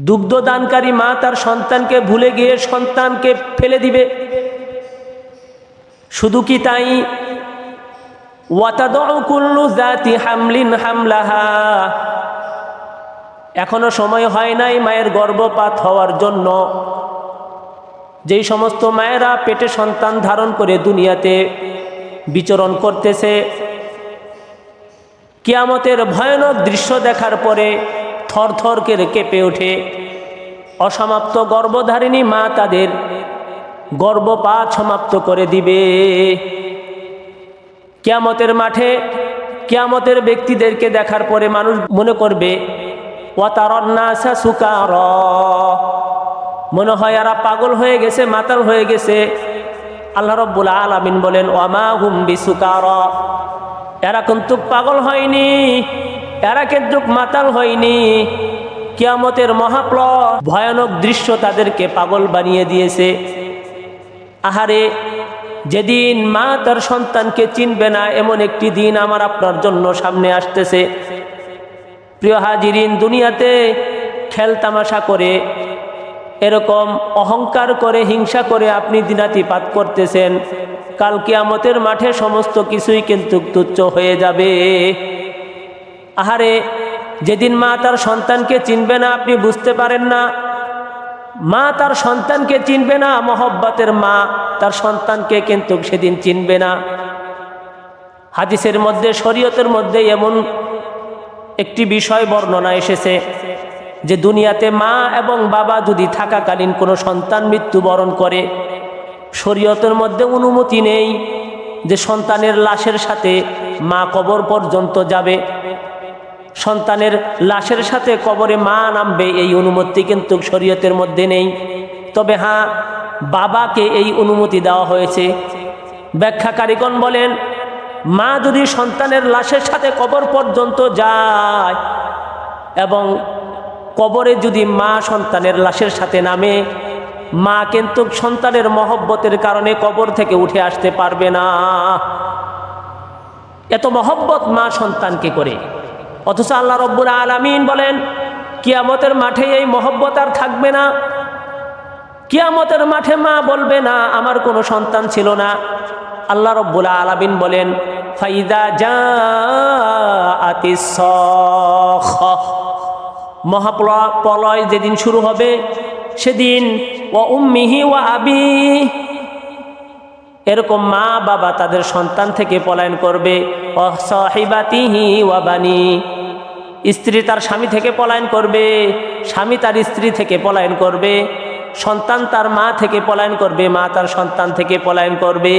দুগ্ধদানকারী মা তার সন্তানকে ভুলে গিয়ে সন্তানকে ফেলে দিবে। শুধু কি তাই? জাতি হামলিন হামলাহা। এখনও সময় হয় নাই মায়ের গর্ভপাত হওয়ার জন্য। যেই সমস্ত মায়েরা পেটে সন্তান ধারণ করে দুনিয়াতে বিচরণ করতেছে, কিয়ামতের ভয়ানক দৃশ্য দেখার পরে থর থর করে কেঁপে ওঠে। অসমাপ্ত গর্ভধারিণী মা তাদের গর্ভপাত সমাপ্ত করে দিবে। কিয়ামতের মাঠে কিয়ামতের ব্যক্তিদেরকে দেখার পরে মানুষ মনে করবে, ওয়াতারন্নাসা সুকার। মনে হয় এরা পাগল হয়ে গেছে, মাতাল হয়ে গেছে। আল্লাহ রব্বুল আলামিন বলেন ওয়ামা হুম বিসুকার। এরা কিন্তু পাগল হয়নি। এরা কিন্তু মাতাল হয়নি। কিয়ামতের মহাপ্ল ভয়ানক দৃশ্য তাদেরকে পাগল বানিয়ে দিয়েছে। আহারে, যেদিন মা তার সন্তানকে চিনবে না, এমন একটি দিন আমার আপনার জন্য সামনে আসতেছে। প্রিয় হাজিরিন, দুনিয়াতে খেলতামাশা করে, এরকম অহংকার করে, হিংসা করে আপনি দিনাতিপাত করতেছেন। কাল কিয়ামতের মাঠে সমস্ত কিছুই কিন্তু তুচ্ছ হয়ে যাবে। আহারে, যেদিন মা তার সন্তানকে চিনবে না, আপনি বুঝতে পারেন না। মা তার সন্তানকে চিনবে না, মহব্বতের মা তার সন্তানকে কিন্তু সেদিন চিনবে না। হাদিসের মধ্যে, শরীয়তের মধ্যে এমন একটি বিষয় বর্ণনা এসেছে যে দুনিয়াতে মা এবং বাবা যদি থাকাকালীন কোনো সন্তান মৃত্যুবরণ করে, শরীয়তের মধ্যে অনুমতি নেই যে সন্তানের লাশের সাথে মা কবর পর্যন্ত যাবে। সন্তানের লাশের সাথে কবরে মা নামবে এই অনুমতি কিন্তু শরীয়তের মধ্যে নেই। তবে হ্যাঁ বাবাকে এই অনুমতি দেওয়া হয়েছে। ব্যাখ্যাকারীগণ বলেন, মা যদি সন্তানের লাশের সাথে কবর পর্যন্ত যায় এবং কবরে যদি মা সন্তানের লাশের সাথে নামে, মা কিন্তু সন্তানের মহব্বতের কারণে কবর থেকে উঠে আসতে পারবে না। এত মহব্বত মা সন্তানকে করে। অথচ আল্লাহ রব্বুল আলমিন বলেন, কিয়ামতের মাঠে এই মহব্বত আর থাকবে না। কিয়ামতের মাঠে মা বলবে, না, আমার কোনো সন্তান ছিল না। আল্লাহ রব্বুল আলমিন বলেন, ফাইদা যা মহাপ্রলয় যেদিন শুরু হবে, সেদিন ও উম্মিহি ও আবি। এরকম মা বাবা তাদের সন্তান থেকে পলায়ন করবে। অসহিবাতিহি স্ত্রী তার স্বামী থেকে পলায়ন করবে, স্বামী তার স্ত্রী থেকে পলায়ন করবে, সন্তান তার মা থেকে পলায়ন করবে, মা তার সন্তান থেকে পলায়ন করবে।